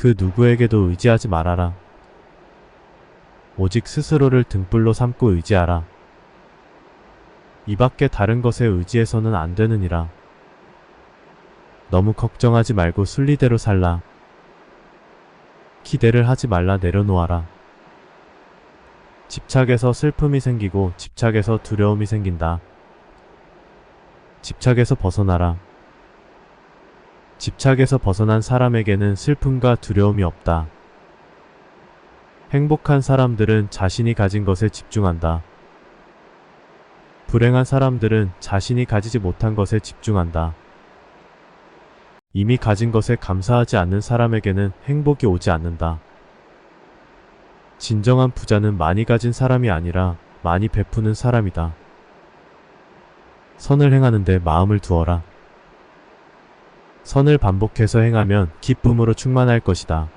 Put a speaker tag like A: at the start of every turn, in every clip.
A: 그 누구에게도 의지하지 말아라. 오직 스스로를 등불로 삼고 의지하라. 이 밖에 다른 것에 의지해서는 안 되느니라. 너무 걱정하지 말고 순리대로 살라. 기대를 하지 말라 내려놓아라. 집착에서 슬픔이 생기고 집착에서 두려움이 생긴다. 집착에서 벗어나라. 집착에서 벗어난 사람에게는 슬픔과 두려움이 없다. 행복한 사람들은 자신이 가진 것에 집중한다. 불행한 사람들은 자신이 가지지 못한 것에 집중한다. 이미 가진 것에 감사하지 않는 사람에게는 행복이 오지 않는다. 진정한 부자는 많이 가진 사람이 아니라 많이 베푸는 사람이다. 선을 행하는데 마음을 두어라. 선을 반복해서 행하면 기쁨으로 충만할 것이다.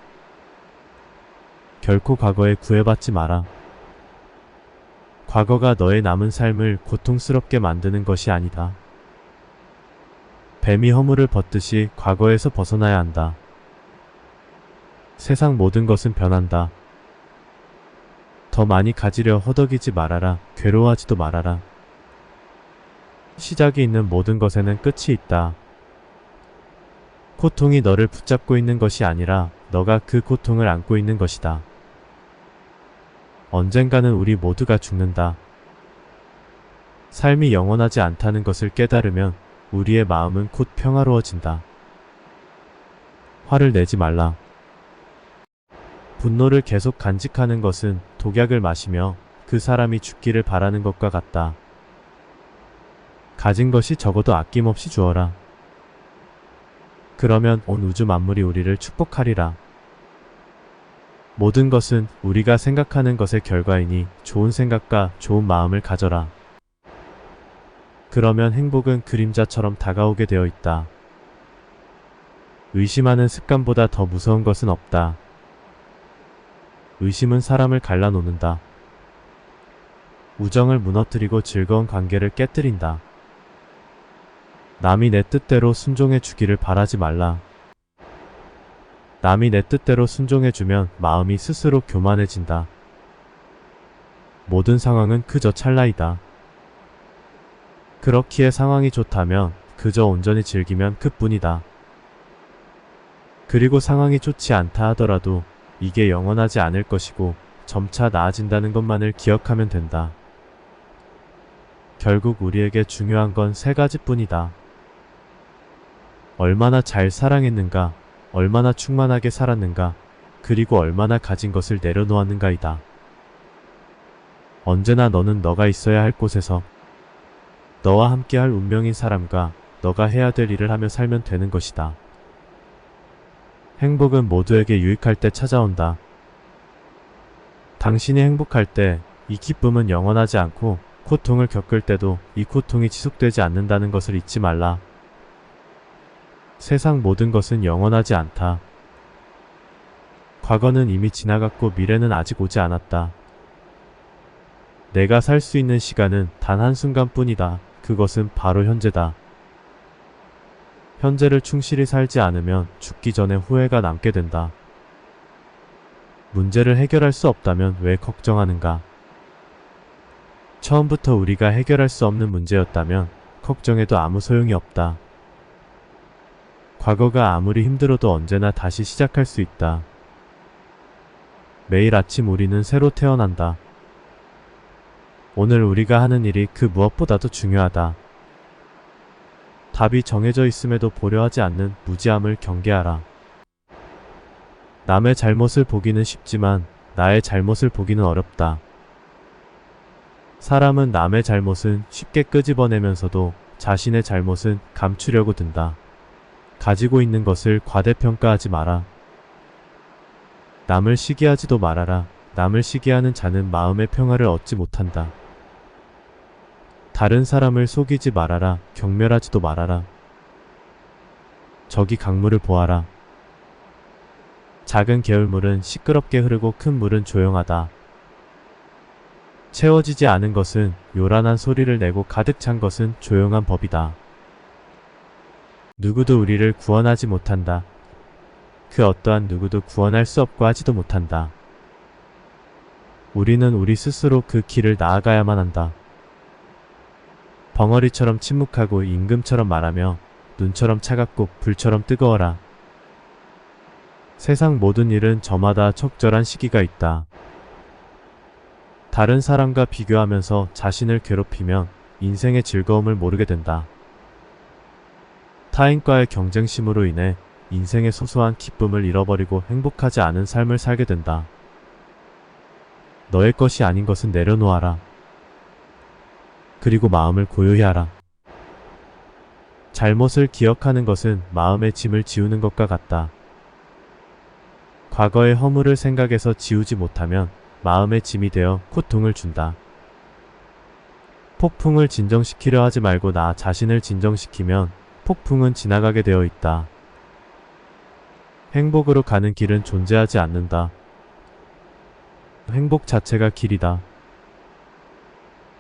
A: 결코 과거에 구애받지 마라. 과거가 너의 남은 삶을 고통스럽게 만드는 것이 아니다. 뱀이 허물을 벗듯이 과거에서 벗어나야 한다. 세상 모든 것은 변한다. 더 많이 가지려 허덕이지 말아라. 괴로워하지도 말아라. 시작이 있는 모든 것에는 끝이 있다. 고통이 너를 붙잡고 있는 것이 아니라 너가 그 고통을 안고 있는 것이다. 언젠가는 우리 모두가 죽는다. 삶이 영원하지 않다는 것을 깨달으면 우리의 마음은 곧 평화로워진다. 화를 내지 말라. 분노를 계속 간직하는 것은 독약을 마시며 그 사람이 죽기를 바라는 것과 같다. 가진 것이 적어도 아낌없이 주어라. 그러면 온 우주 만물이 우리를 축복하리라. 모든 것은 우리가 생각하는 것의 결과이니 좋은 생각과 좋은 마음을 가져라. 그러면 행복은 그림자처럼 다가오게 되어 있다. 의심하는 습관보다 더 무서운 것은 없다. 의심은 사람을 갈라놓는다. 우정을 무너뜨리고 즐거운 관계를 깨뜨린다. 남이 내 뜻대로 순종해 주기를 바라지 말라. 남이 내 뜻대로 순종해 주면 마음이 스스로 교만해진다. 모든 상황은 그저 찰나이다. 그렇기에 상황이 좋다면 그저 온전히 즐기면 그뿐이다. 그리고 상황이 좋지 않다 하더라도 이게 영원하지 않을 것이고 점차 나아진다는 것만을 기억하면 된다. 결국 우리에게 중요한 건 세 가지뿐이다. 얼마나 잘 사랑했는가, 얼마나 충만하게 살았는가, 그리고 얼마나 가진 것을 내려놓았는가이다. 언제나 너는 너가 있어야 할 곳에서 너와 함께할 운명인 사람과 너가 해야 될 일을 하며 살면 되는 것이다. 행복은 모두에게 유익할 때 찾아온다. 당신이 행복할 때 이 기쁨은 영원하지 않고 고통을 겪을 때도 이 고통이 지속되지 않는다는 것을 잊지 말라. 세상 모든 것은 영원하지 않다. 과거는 이미 지나갔고 미래는 아직 오지 않았다. 내가 살 수 있는 시간은 단 한순간뿐이다. 그것은 바로 현재다. 현재를 충실히 살지 않으면 죽기 전에 후회가 남게 된다. 문제를 해결할 수 없다면 왜 걱정하는가? 처음부터 우리가 해결할 수 없는 문제였다면 걱정해도 아무 소용이 없다. 과거가 아무리 힘들어도 언제나 다시 시작할 수 있다. 매일 아침 우리는 새로 태어난다. 오늘 우리가 하는 일이 그 무엇보다도 중요하다. 답이 정해져 있음에도 보려하지 않는 무지함을 경계하라. 남의 잘못을 보기는 쉽지만 나의 잘못을 보기는 어렵다. 사람은 남의 잘못은 쉽게 끄집어내면서도 자신의 잘못은 감추려고 든다. 가지고 있는 것을 과대평가하지 마라. 남을 시기하지도 말아라. 남을 시기하는 자는 마음의 평화를 얻지 못한다. 다른 사람을 속이지 말아라. 경멸하지도 말아라. 저기 강물을 보아라. 작은 개울물은 시끄럽게 흐르고 큰 물은 조용하다. 채워지지 않은 것은 요란한 소리를 내고 가득 찬 것은 조용한 법이다. 누구도 우리를 구원하지 못한다. 그 어떠한 누구도 구원할 수 없고 하지도 못한다. 우리는 우리 스스로 그 길을 나아가야만 한다. 벙어리처럼 침묵하고 임금처럼 말하며 눈처럼 차갑고 불처럼 뜨거워라. 세상 모든 일은 저마다 적절한 시기가 있다. 다른 사람과 비교하면서 자신을 괴롭히면 인생의 즐거움을 모르게 된다. 타인과의 경쟁심으로 인해 인생의 소소한 기쁨을 잃어버리고 행복하지 않은 삶을 살게 된다. 너의 것이 아닌 것은 내려놓아라. 그리고 마음을 고요히 하라. 잘못을 기억하는 것은 마음의 짐을 지우는 것과 같다. 과거의 허물을 생각해서 지우지 못하면 마음의 짐이 되어 고통을 준다. 폭풍을 진정시키려 하지 말고 나 자신을 진정시키면 폭풍은 지나가게 되어 있다. 행복으로 가는 길은 존재하지 않는다. 행복 자체가 길이다.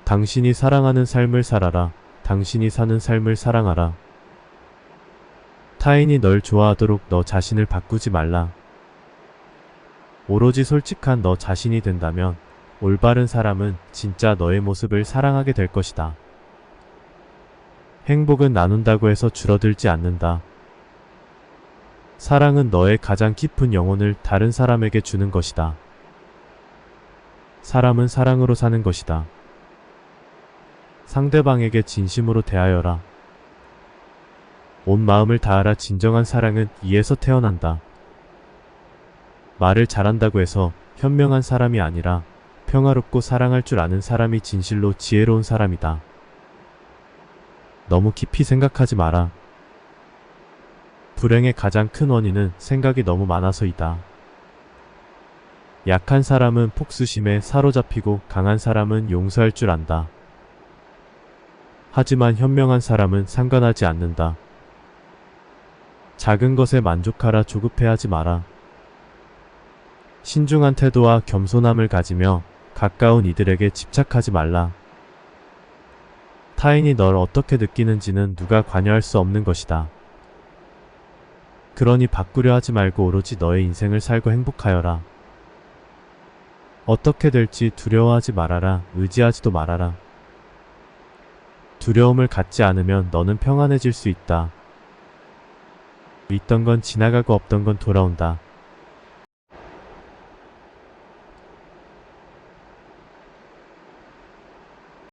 A: 당신이 사랑하는 삶을 살아라. 당신이 사는 삶을 사랑하라. 타인이 널 좋아하도록 너 자신을 바꾸지 말라. 오로지 솔직한 너 자신이 된다면 올바른 사람은 진짜 너의 모습을 사랑하게 될 것이다. 행복은 나눈다고 해서 줄어들지 않는다. 사랑은 너의 가장 깊은 영혼을 다른 사람에게 주는 것이다. 사람은 사랑으로 사는 것이다. 상대방에게 진심으로 대하여라. 온 마음을 다하라 진정한 사랑은 이에서 태어난다. 말을 잘한다고 해서 현명한 사람이 아니라 평화롭고 사랑할 줄 아는 사람이 진실로 지혜로운 사람이다. 너무 깊이 생각하지 마라. 불행의 가장 큰 원인은 생각이 너무 많아서이다. 약한 사람은 폭수심에 사로잡히고 강한 사람은 용서할 줄 안다. 하지만 현명한 사람은 상관하지 않는다. 작은 것에 만족하라 조급해하지 마라. 신중한 태도와 겸손함을 가지며 가까운 이들에게 집착하지 말라. 타인이 널 어떻게 느끼는지는 누가 관여할 수 없는 것이다. 그러니 바꾸려 하지 말고 오로지 너의 인생을 살고 행복하여라. 어떻게 될지 두려워하지 말아라. 의지하지도 말아라. 두려움을 갖지 않으면 너는 평안해질 수 있다. 있던 건 지나가고 없던 건 돌아온다.